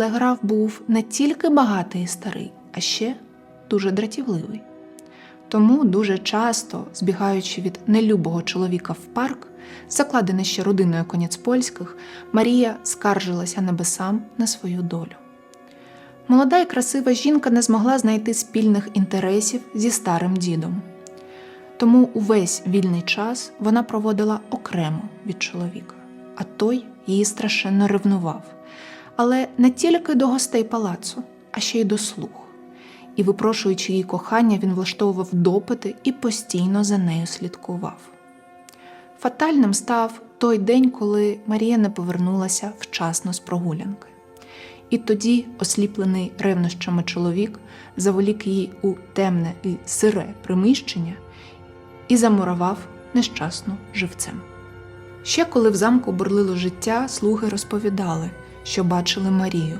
Але граф був не тільки багатий і старий, а ще дуже дратівливий. Тому дуже часто, збігаючи від нелюбого чоловіка в парк, закладений ще родиною Коняцпольських, Марія скаржилася небесам на свою долю. Молода і красива жінка не змогла знайти спільних інтересів зі старим дідом. Тому увесь вільний час вона проводила окремо від чоловіка, а той її страшенно ревнував, але не тільки до гостей палацу, а ще й до слуг. І, випрошуючи її кохання, він влаштовував допити і постійно за нею слідкував. Фатальним став той день, коли Марія не повернулася вчасно з прогулянки. І тоді, осліплений ревнощами чоловік, заволік її у темне і сире приміщення і замурував нещасну живцем. Ще коли в замку бурлило життя, слуги розповідали, що бачили Марію,